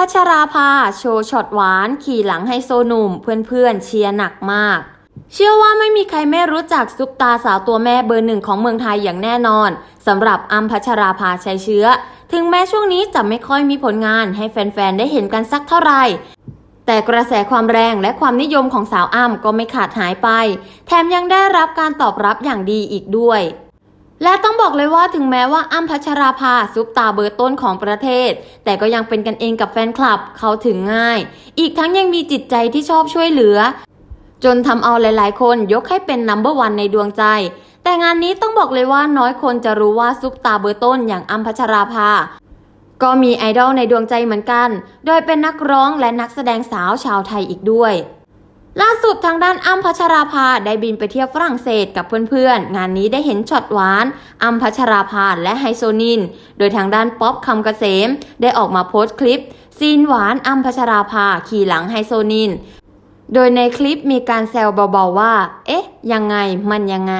พัชราภา โชว์ช็อตหวาน ขี่หลังไฮโซหนุ่ม เพื่อนๆเชียร์หนักมาก เชื่อว่าไม่มีใครไม่รู้จักซุปตาสาวตัวแม่เบอร์หนึ่งของเมืองไทยอย่างแน่นอนสำหรับอัมพัชราภาชัยเชื้อ ถึงแม้ช่วงนี้จะไม่ค่อยมีผลงานให้แฟนๆ ได้เห็นกันสักเท่าไหร่แต่กระแสความแรงและความนิยมของสาวอ้ำก็ไม่ขาดหายไป แถมยังได้รับการตอบรับอย่างดีอีกด้วย และต้องบอกเลยว่าถึงแม้ว่าอ้ำพัชราภาซุปตาเบอร์ต้นของประเทศ แต่ก็ยังเป็นกันเองกับแฟนคลับเขาถึงง่าย อีกทั้งยังมีจิตใจที่ชอบช่วยเหลือ จนทำเอาหลาย ๆ คนยกให้เป็นนัมเบอร์วันในดวงใจ แต่งานนี้ต้องบอกเลยว่าน้อยคนจะรู้ว่าซุปตาเบอร์ต้นอย่างอ้ำพัชราภาก็มีไอดอลในดวงใจเหมือนกัน โดยเป็นนักร้องและนักแสดงสาวชาวไทยอีกด้วย ล่าสุดทางด้านอ้ำพัชราภาได้บินไปเที่ยวฝรั่งเศสกับเพื่อนๆ งานนี้ได้เห็นช็อตหวานอ้ำพัชราภาและไฮโซนิน โดยทางด้านป๊อปคำเกษม ได้ออกมาโพสต์คลิป ซีนหวานอ้ำพัชราภาขี่หลังไฮโซนิน โดยในคลิปมีการแซวเบาๆว่า เอ๊ะ ยังไงมันยังไง